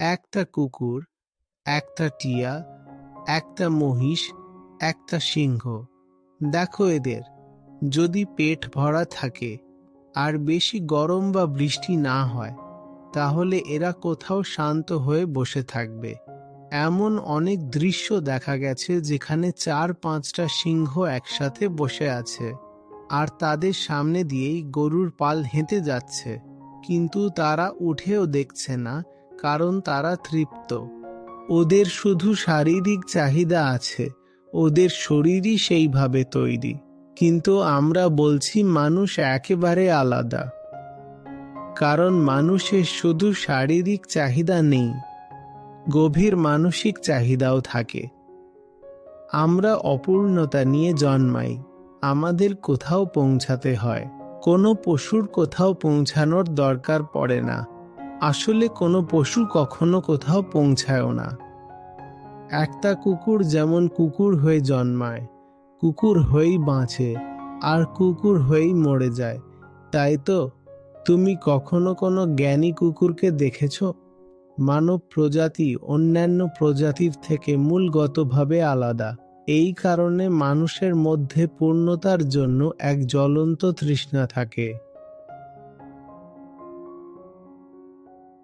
একটা কুকুর, একটা টিয়া, একটা মহিষ, একটা সিংহ। দেখো এদের, যদি পেট ভরা থাকে আর বেশি গরম বা বৃষ্টি না হয়, তাহলে এরা কোথাও শান্ত হয়ে বসে থাকবে। এমন অনেক দৃশ্য দেখা গেছে যেখানে চার পাঁচটা সিংহ একসাথে বসে আছে আর তাদের সামনে দিয়েই গরুর পাল হেঁটে যাচ্ছে। কিন্তু তারা উঠেও দেখছে না কারণ তারা তৃপ্ত। ওদের শুধু শারীরিক চাহিদা আছে, ওদের শরীরই সেইভাবে তৈরি। কিন্তু আমরা বলছি মানুষ একেবারে আলাদা। কারণ মানুষের শুধু শারীরিক চাহিদা নেই, গভীর মানসিক চাহিদাও থাকে। আমরা অপূর্ণতা নিয়ে জন্মাই, আমাদের কোথাও পৌঁছাতে হয়। কোনো পশুর কোথাও পৌঁছানোর দরকার পড়ে না। আসলে কোনো পশু কখনো কোথাও পৌঁছায়ও না। একটা কুকুর যেমন কুকুর হয়ে জন্মায়, কুকুর হয়েই বাঁচে, আর কুকুর হয়েই মরে যায়। তাই তো, তুমি কখনো কোনো জ্ঞানী কুকুরকে দেখেছ? মানব প্রজাতি অন্যান্য প্রজাতির থেকে মূলগতভাবে আলাদা। এই কারণে মানুষের মধ্যে পূর্ণতার জন্য এক জ্বলন্ত তৃষ্ণা থাকে।